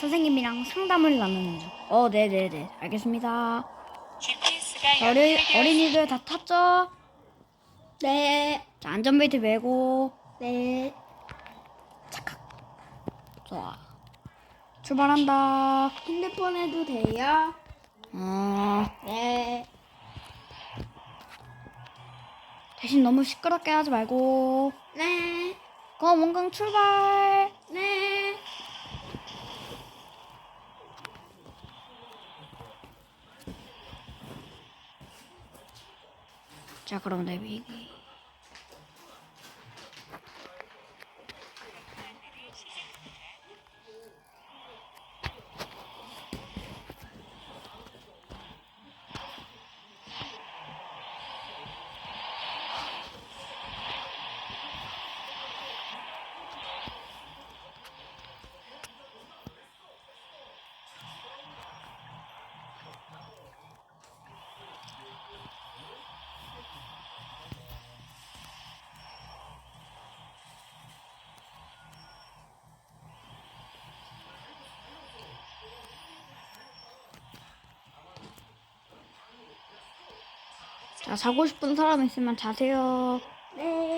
선생님이랑 상담을 나누는 중. 어, 네네네. 알겠습니다. GPS가 어리, 연결되었습니다. 어린이들 다 탔죠? 네. 자, 안전벨트 매고. 네. 착각. 좋아. 출발한다. 핸드폰 해도 돼요? 어, 네. 대신 너무 시끄럽게 하지 말고. 네. 그럼 원강 출발. 네. 자, 그 자, 자고 싶은 사람 있으면 자세요. 네.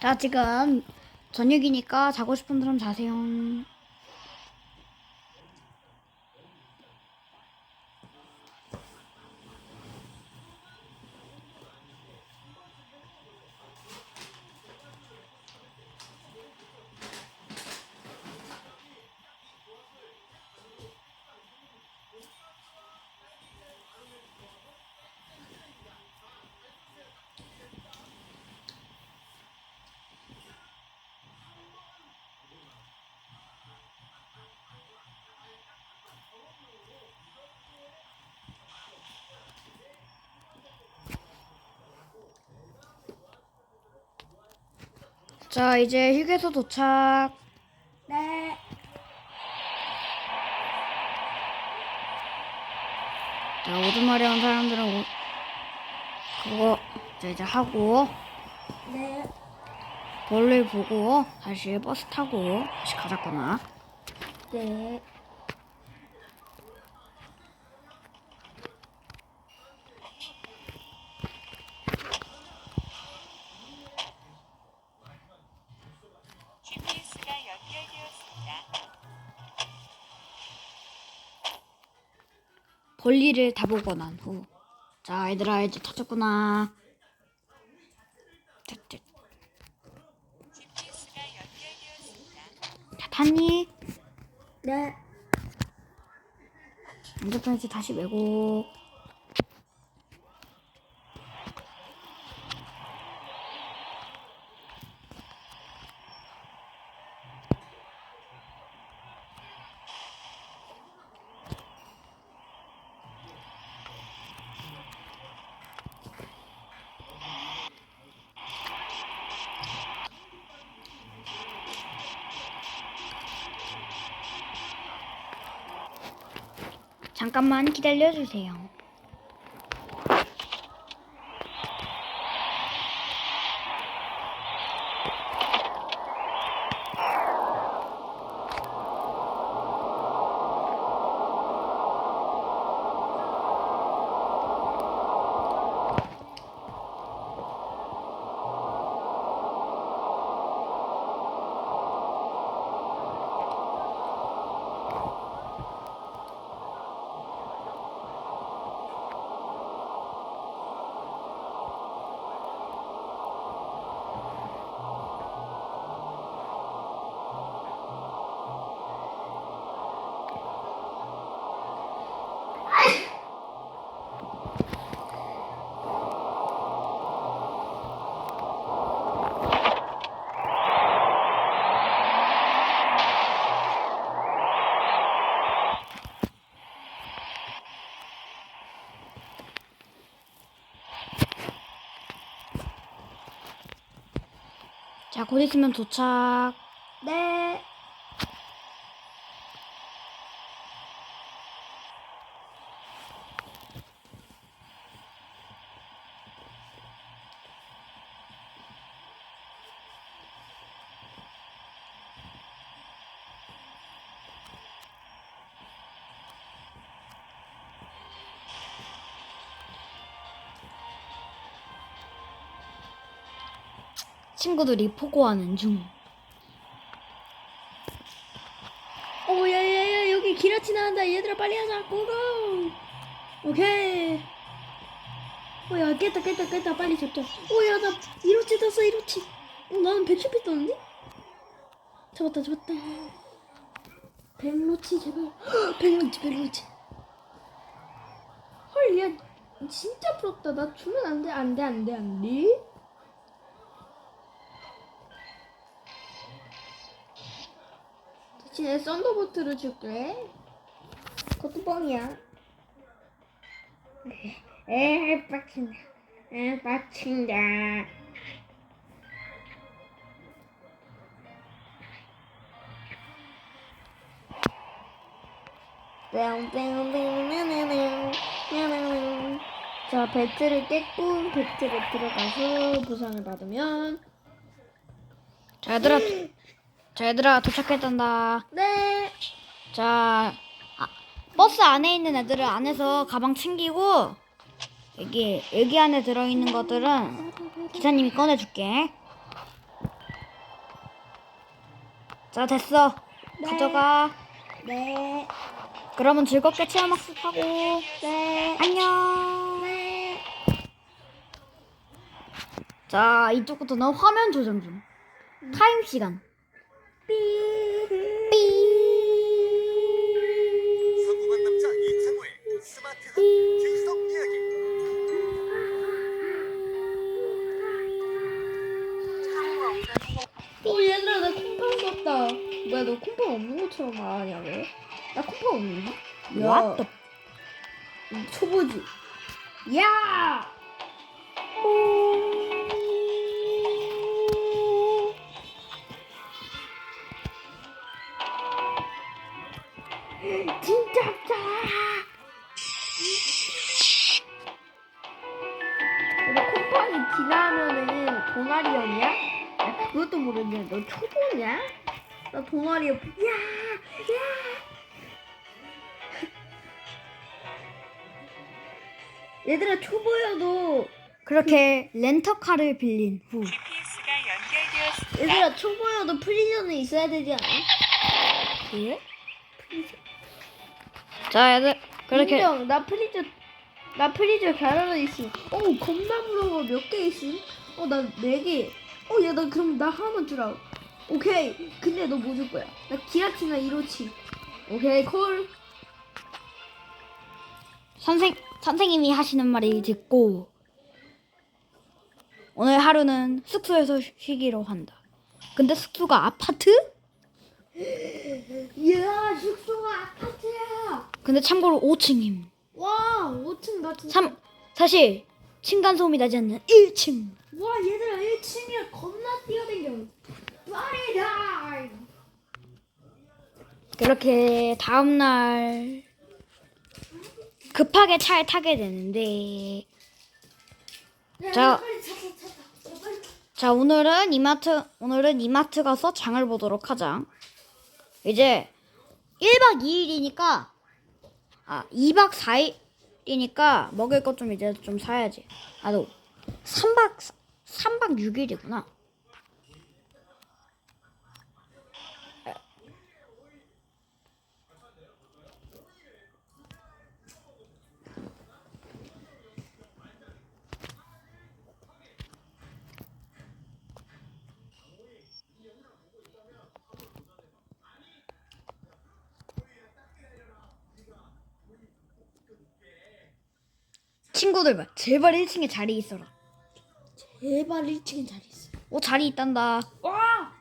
자, 지금 저녁이니까 자고 싶은 사람 자세요. 자, 이제 휴게소 도착. 네. 자, 우두머리 온 사람들은 오- 그거 자, 이제 하고 네. 볼일 보고 다시 버스 타고 다시 가자꾸나. 네. 권리를 다 보고 난 후. 자, 얘들아, 이제 터졌구나. 다 탔니? 네. 안전판에서 다시 메고. 잠깐만 기다려주세요. 곧 있으면 도착. 네. 친구들이 포고하는 중. 오, 야, 야, 야, 여기 기라치 나간다. 얘들아, 빨리 하자. 고고. 오케이. 오, 야, 깼다, 깼다, 깼다. 빨리 잡자. 오, 야, 나 이로치 떴어, 이로치. 어, 나는 백슈피 떴는데? 잡았다, 잡았다. 백로치, 제발. 헉, 백로치, 백로치. 헐, 얘 진짜 부럽다. 나 주면 안 돼, 안 돼, 안 돼, 안 돼. 대신에 썬더보트를 줄게. 그것도 뻥이야. 에이, 빡친다. 에이, 빡친다. 자, 배트를 깼고, 배트를 들어가서 보상을 받으면, 자, 얘들아. 자, 얘들아, 도착했단다. 네! 자, 아, 버스 안에 있는 애들은 안에서 가방 챙기고, 여기, 여기 안에 들어있는 것들은 기사님이 꺼내줄게. 자, 됐어. 네. 가져가. 네. 그러면 즐겁게 체험학습하고, 네. 안녕. 네. 자, 이쪽부터는 화면 조정 중. 타임 시간. 성공한 남자 이창호의 스마트한 기성 이야기 오 얘들아 나 콩팥 썼다 뭐야 너 콩팥 없는 것처럼 말하냐 왜? 나 콩팥 없는데? What the 음, 초보지 야! 진 모르냐? 너 초보냐? 나 동아리형. 야, 야. 얘들아 초보여도 그렇게 렌터카를 빌린 후. GPS가 연결되었습니다. 얘들아 초보여도 프리전에 있어야 되지 않아? 예? 자, 얘들 그렇게 인정. 나 프리저 나 프리저 잘하러 있음. 어 겁나 부러워 몇 개 있음? 어 나 네 개. 어 야 나 그럼 나 하나만 주라. 오케이. 근데 너 뭐 줄 거야? 나 기라치나 이로치. 오케이 콜. 선생 선생님이 하시는 말이 듣고 오늘 하루는 숙소에서 쉬- 쉬기로 한다. 근데 숙소가 아파트? 야 숙소가 아파트야. 근데 참고로 5층임. 와 5층 나 진짜. 참 사실 층간 소음이 나지 않는 1층. 와 얘들아 1층이야 겁나 뛰어댕겨. 빠리다. 그렇게 다음 날 급하게 차에 타게 되는데 야, 자. 빨리 빨리. 자 오늘은 이마트 오늘은 이마트 가서 장을 보도록 하자. 이제 1박 2일이니까 아 2박 4일이니까 먹을 것 좀 이제 좀 사야지. 아너 3박 3박 6일이구나. 친구들 봐. 제발 1층에 자리 있어라. 제발 1층에 자리 있어. 오 자리 있단다. 와.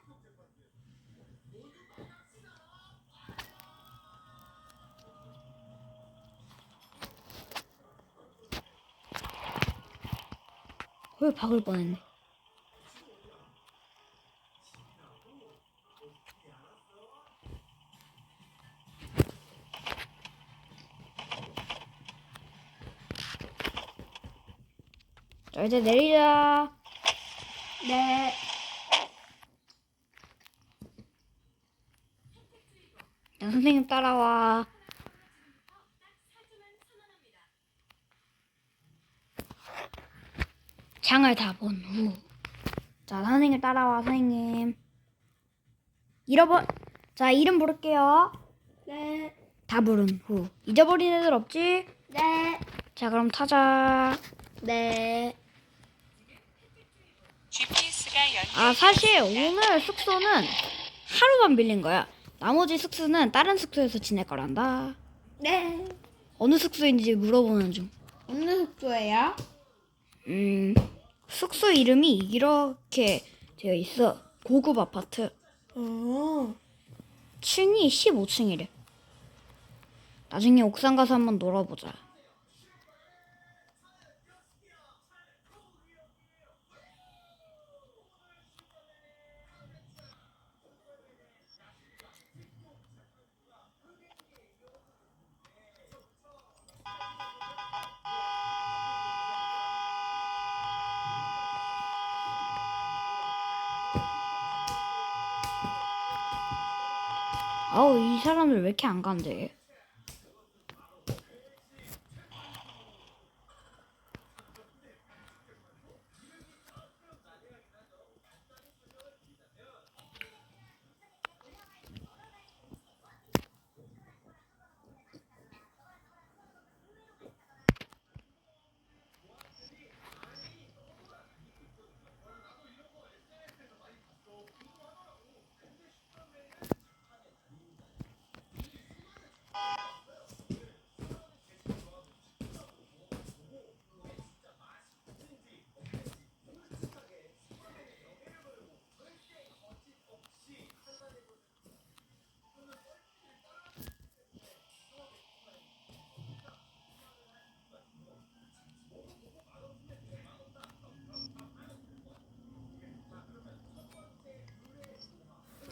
왜 박을 뻔했네. 이제 내리자. 네. 야, 선생님 따라와. 장을 다 본 후. 자, 선생님 따라와, 선생님. 잃어버, 자, 이름 부를게요. 네. 다 부른 후. 잊어버린 애들 없지? 네. 자, 그럼 타자. 네. GPS가 연결. 아, 사실 오늘 숙소는 하루만 빌린 거야. 나머지 숙소는 다른 숙소에서 지낼 거란다. 네. 어느 숙소인지 물어보는 중. 어느 숙소예요? 음, 숙소 이름이 이렇게 되어 있어. 고급 아파트. 어. 층이 15층이래. 나중에 옥상 가서 한번 놀아보자. 사람들 왜 이렇게 안 간대?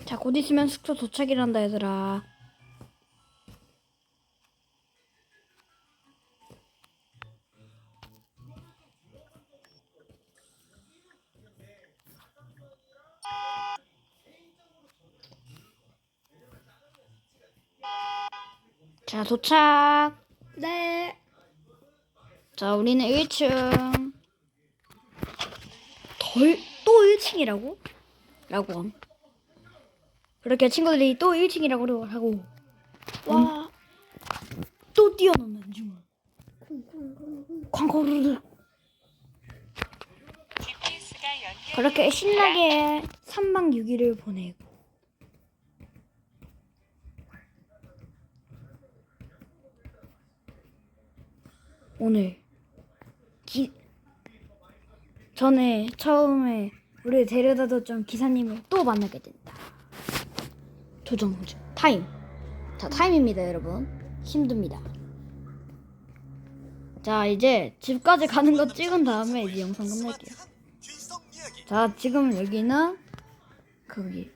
자, 곧 있으면 숙소 도착이란다, 얘들아. 자, 도착. 네. 자, 우리는 1층. 덜, 또 1층이라고? 라고. 함. 그렇게 친구들이 또 1층이라고 하고, 와. 또 뛰어넘는 중. 연결. 그렇게 신나게 3박 6일을 보내고. 오늘 기 전에 처음에 우리 데려다 줬던 기사님을 또 만나게 된다. 조정 중 타임. 자 타임입니다 여러분. 힘듭니다. 자 이제 집까지 가는 거 찍은 다음에 이제 영상 끝낼게요. 자 지금 여기는 거기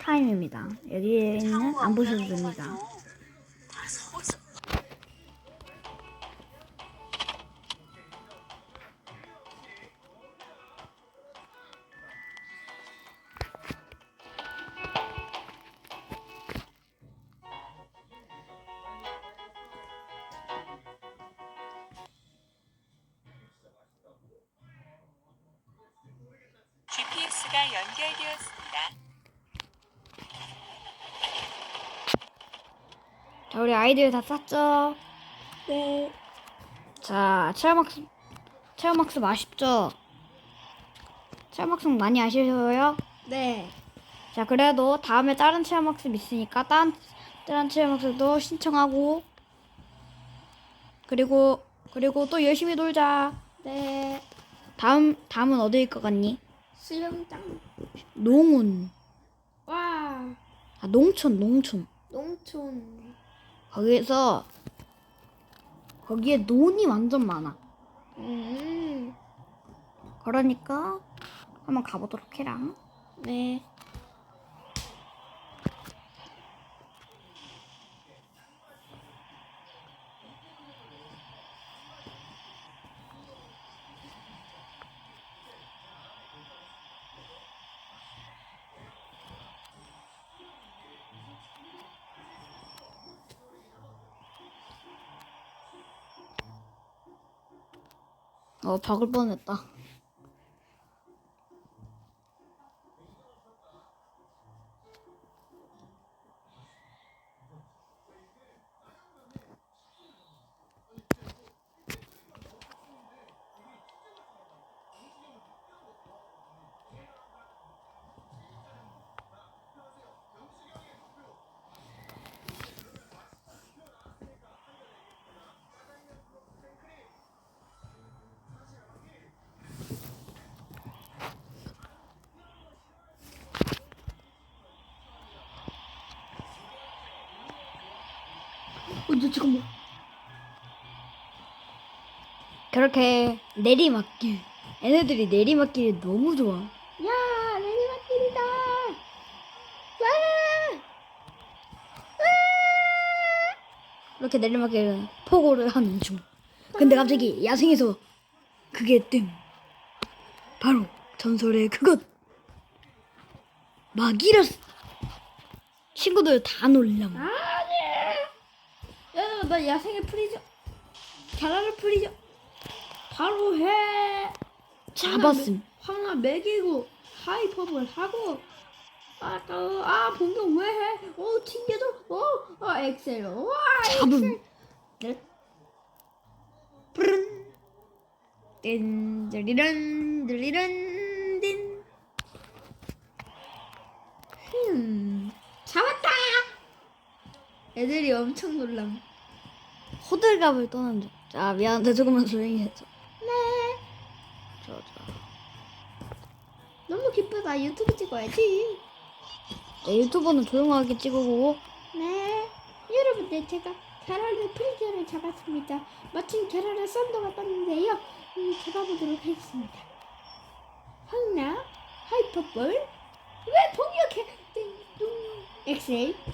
타임입니다. 여기에는 안 보셔도 됩니다. GPS가 연결되었습니다. 자 우리 아이들 다 쌌죠? 네. 자, 체험학습, 체험학습 아쉽죠? 체험학습 많이 아쉬워요? 네. 자, 그래도 다음에 다른 체험학습 있으니까 다른, 다른 체험학습도 신청하고, 그리고, 그리고 또 열심히 놀자. 네. 다음, 다음은 어디일 것 같니? 수영장. 농운. 와. 아, 농촌, 농촌. 농촌. 거기에서, 거기에 논이 완전 많아. 음. 그러니까, 한번 가보도록 해라. 네. 어, 박을 뻔했다. 어, 너 잠깐만. 그렇게 내리막길. 얘네들이 내리막길이 너무 좋아. 야, 내리막길이다. 와! 이렇게 내리막길은 포고를 하는 중. 근데 갑자기 야생에서 그게 뜸. 바로 전설의 그것. 마기라스. 친구들 다 놀람. 야, 나 야생의 프리저. 계란을 프리저. 바로 해. 잡았음. 하나 먹이고 하이퍼볼 하고 아, 또, 아, 본경 왜 해? 어, 튕겨줘. 어, 어, 엑셀. 와, 잡음. 네. 푸른. 딘, 드리런, 드리런, 딘. 음, 잡았다. 애들이 엄청 놀람. 호들갑을 떠는 중. 자, 미안한데 조금만 조용히 해줘. 네. 좋아, 좋아. 너무 기쁘다. 유튜브 찍어야지. 네, 유튜버는 조용하게 찍고. 네. 여러분들 제가 계란을 프리저를 잡았습니다. 마침 계란을 썬더가 떴는데요. 음, 잡아보도록 하겠습니다. 황나 하이퍼볼 왜? 띵, 엑셀 띵,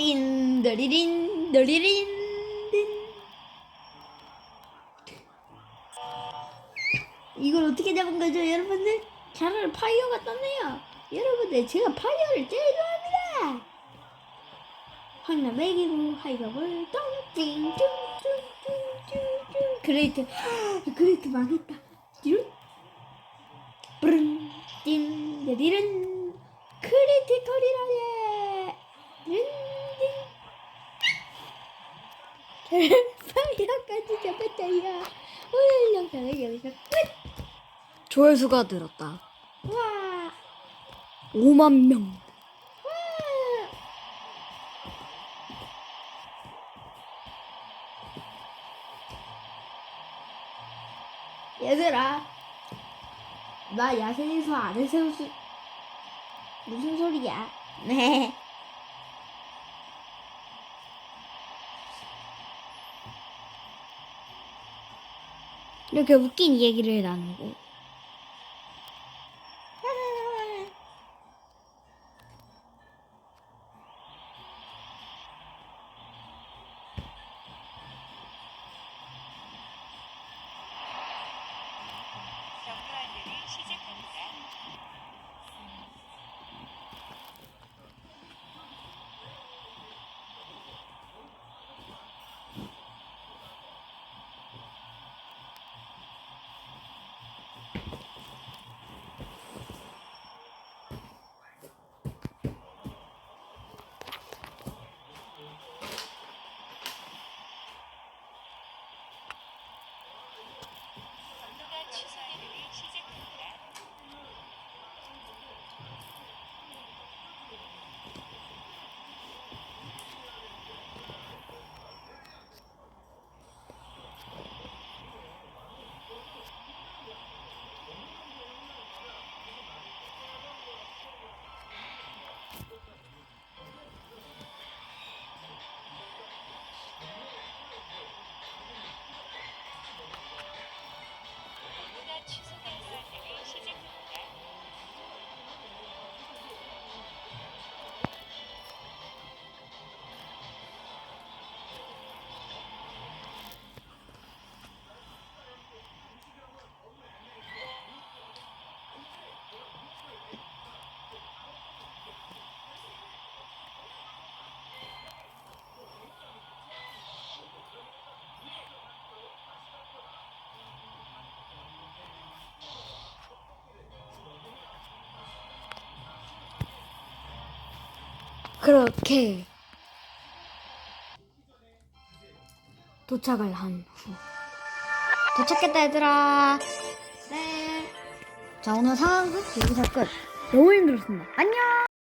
띵, 더리린, 더리린, 띵. 이걸 어떻게 잡은 거죠, 여러분들? 계란을 파이어가 떴네요. 여러분들, 제가 파이어를 제일 좋아합니다. 황나 매기고 하이버블 똥띵 뚱뚱뚱뚱뚱 그레이트 그레이트 망했다 브른 띵 데디른 크리티컬이라예 딘딘 파이어까지 잡았다요 오늘 영상은 여기서 끝 조회수가 늘었다. 와 5만 명. 얘들아, 나 야생에서 안에 세우수 무슨 소리야? 네. 이렇게 웃긴 얘기를 나누고. 그렇게 도착을 한 후. 도착했다 얘들아. 네. 자 오늘 상황극 여기서 끝. 너무 힘들었습니다. 안녕.